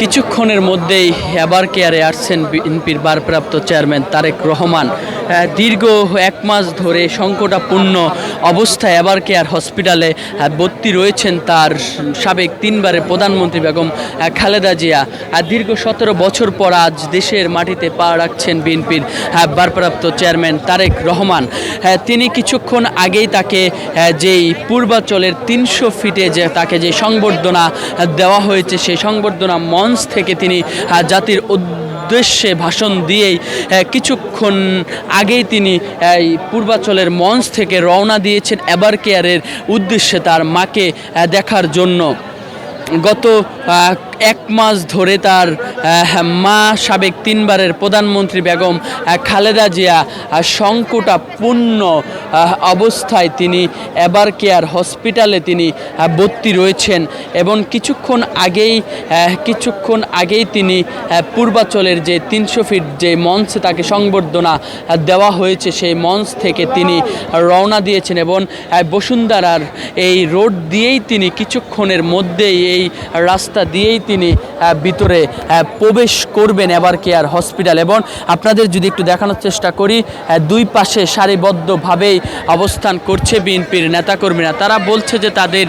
কিছুক্ষণের মধ্যেই এবার কেয়ারে আসছেন বিএনপির ভারপ্রাপ্ত চেয়ারম্যান তারেক রহমান। দীর্ঘ এক মাস ধরে সংকটাপূর্ণ অবস্থায় এবার কেয়ার হসপিটালে ভর্তি রয়েছেন তার সাবেক তিনবারের প্রধানমন্ত্রী বেগম খালেদা জিয়া। আর দীর্ঘ সতেরো বছর পর আজ দেশের মাটিতে পা রাখছেন বিএনপির ভারপ্রাপ্ত চেয়ারম্যান তারেক রহমান। হ্যাঁ, তিনি কিছুক্ষণ আগেই তাকে যেই পূর্বাচলের তিনশো ফিটে যে তাকে যে সংবর্ধনা দেওয়া হয়েছে সেই সংবর্ধনা মঞ্চ থেকে তিনি জাতির উদ্দেশ্যে ভাষণ দিয়েই কিছুক্ষণ আগেই তিনি এই পূর্বাচলের মঞ্চ থেকে রওনা দিয়েছেন এবার কেয়ারের উদ্দেশ্যে তার মাকে দেখার জন্য। গত এক মাস ধরে তার মা সাবেক তিনবারের প্রধানমন্ত্রী বেগম খালেদা জিয়া সংকটাপূর্ণ অবস্থায় তিনি এবার কেয়ার হসপিটালে তিনি ভর্তি রয়েছেন এবং কিছুক্ষণ আগেই কিছুক্ষণ আগেই তিনি পূর্বাচলের যে তিনশো ফিট যে মঞ্চে তাকে সংবর্ধনা দেওয়া হয়েছে, সেই মঞ্চ থেকে তিনি রওনা দিয়েছেন এবং বসুন্ধরার এই রোড দিয়েই তিনি কিছুক্ষণের মধ্যেই এই রাস্তা দিয়েই তিনি ভিতরে প্রবেশ করবেন এবার কেয়ার হসপিটাল এবং আপনাদের যদি একটু দেখানোর চেষ্টা করি দুই পাশে সারিবদ্ধভাবেই অবস্থান করছে বিএনপির নেতাকর্মীরা। তারা বলছে যে তাদের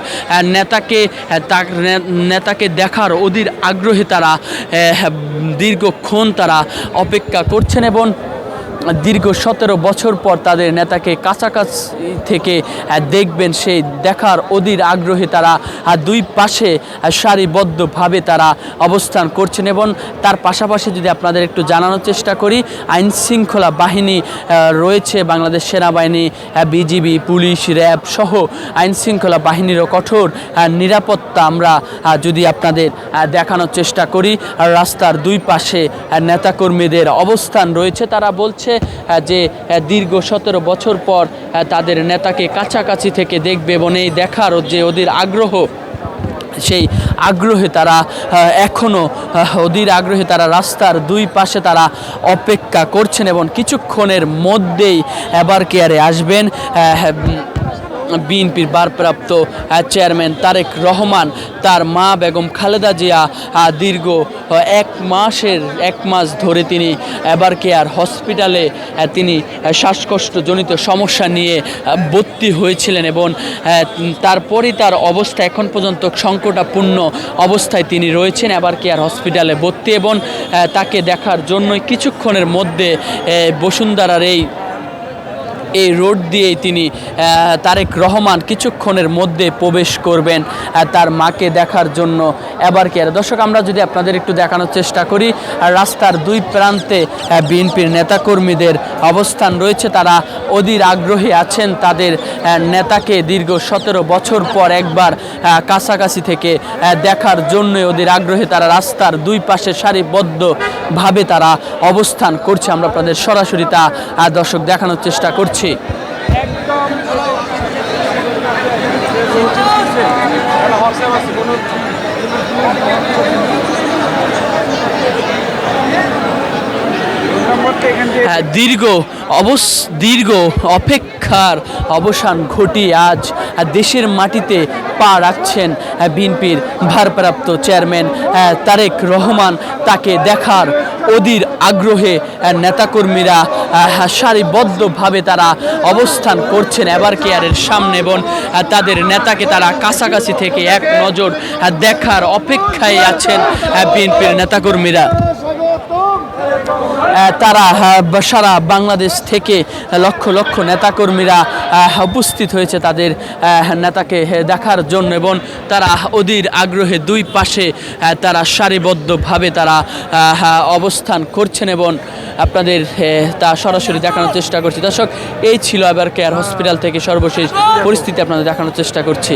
নেতাকে তার নেতাকে দেখার অধীর আগ্রহে তারা দীর্ঘক্ষণ তারা অপেক্ষা করছেন এবং দীর্ঘ সতেরো বছর পর তাদের নেতাকে কাছাকাছি থেকে দেখবেন সেই দেখার অধীর আগ্রহে তারা দুই পাশে সারিবদ্ধভাবে তারা অবস্থান করছেন এবং তার পাশাপাশি যদি আপনাদের একটু জানানোর চেষ্টা করি, আইন শৃঙ্খলা বাহিনী রয়েছে বাংলাদেশ সেনাবাহিনী বিজিবি, পুলিশ, র্যাব সহ আইন শৃঙ্খলা বাহিনীরও কঠোর নিরাপত্তা আমরা যদি আপনাদের দেখানোর চেষ্টা করি রাস্তার দুই পাশে নেতাকর্মীদের অবস্থান রয়েছে, তারা বলছে আহ, যে দীর্ঘ সতেরো বছর পর তাদের নেতাকে কাছাকাছি থেকে দেখবে এবং এই দেখার যে ওদের আগ্রহ সেই আগ্রহে তারা এখনও ওদের অধীর আগ্রহে তারা রাস্তার দুই পাশে তারা অপেক্ষা করছেন এবং কিছুক্ষণের মধ্যেই এবার কেয়ারে আসবেন বিএনপির ভারপ্রাপ্ত চেয়ারম্যান তারেক রহমান, তার মা বেগম খালেদা জিয়া দীর্ঘ এক মাসের, এক মাস ধরে তিনি এবার কেয়ার হসপিটালে তিনি শ্বাসকষ্টজনিত সমস্যা নিয়ে ভর্তি হয়েছিলেন এবং তারপরই তার অবস্থা এখন পর্যন্ত সংকটাপূর্ণ অবস্থায় তিনি রয়েছেন, এবার কেয়ার হসপিটালে ভর্তি এবং তাকে দেখার জন্যই কিছুক্ষণের মধ্যে বসুন্ধরার এই এই রোড দিয়েই তিনি তারেক রহমান কিছুক্ষণের মধ্যে প্রবেশ করবেন তার মাকে দেখার জন্য এবার কি? দর্শক, আমরা যদি আপনাদের একটু দেখানোর চেষ্টা করি রাস্তার দুই প্রান্তে বিএনপির নেতাকর্মীদের অবস্থান রয়েছে। তারা অধীর আগ্রহী আছেন তাদের নেতাকে দীর্ঘ সতেরো বছর পর একবার কাছাকাছি থেকে দেখার জন্য ওদের আগ্রহে তারা রাস্তার দুই পাশে সারিবদ্ধভাবে তারা অবস্থান করছে। আমরা আপনাদের সরাসরি তা দর্শক দেখানোর চেষ্টা করছি। যাচ্ছে একদম হ্যাঁ, দীর্ঘ অবস দীর্ঘ অপেক্ষার অবসান ঘটিয়ে আজ আহ, দেশের মাটিতে পা রাখছেন আহ, বিএনপির ভারপ্রাপ্ত চেয়ারম্যান আহ, তারেক রহমান। তাকে দেখার অধীর আগ্রহে নেতাকর্মীরা সারিবদ্ধভাবে তারা অবস্থান করছেন। এবার কেয়ারের সামনে এবং তাদের নেতাকে তারা কাছাকাছি থেকে এক নজর দেখার অপেক্ষায় আছেন বিএনপির নেতাকর্মীরা। তারা সারা বাংলাদেশ থেকে লক্ষ লক্ষ নেতাকর্মীরা উপস্থিত হয়েছে তাদের নেতাকে দেখার জন্য এবং তারা অধীর আগ্রহে দুই পাশে তারা সারিবদ্ধভাবে তারা অবস্থান করছেন এবং আপনাদের তা সরাসরি দেখানোর চেষ্টা করছি। দর্শক, এই ছিল আবার কেয়ার হসপিটাল থেকে সর্বশেষ পরিস্থিতি আপনাদের দেখানোর চেষ্টা করছি।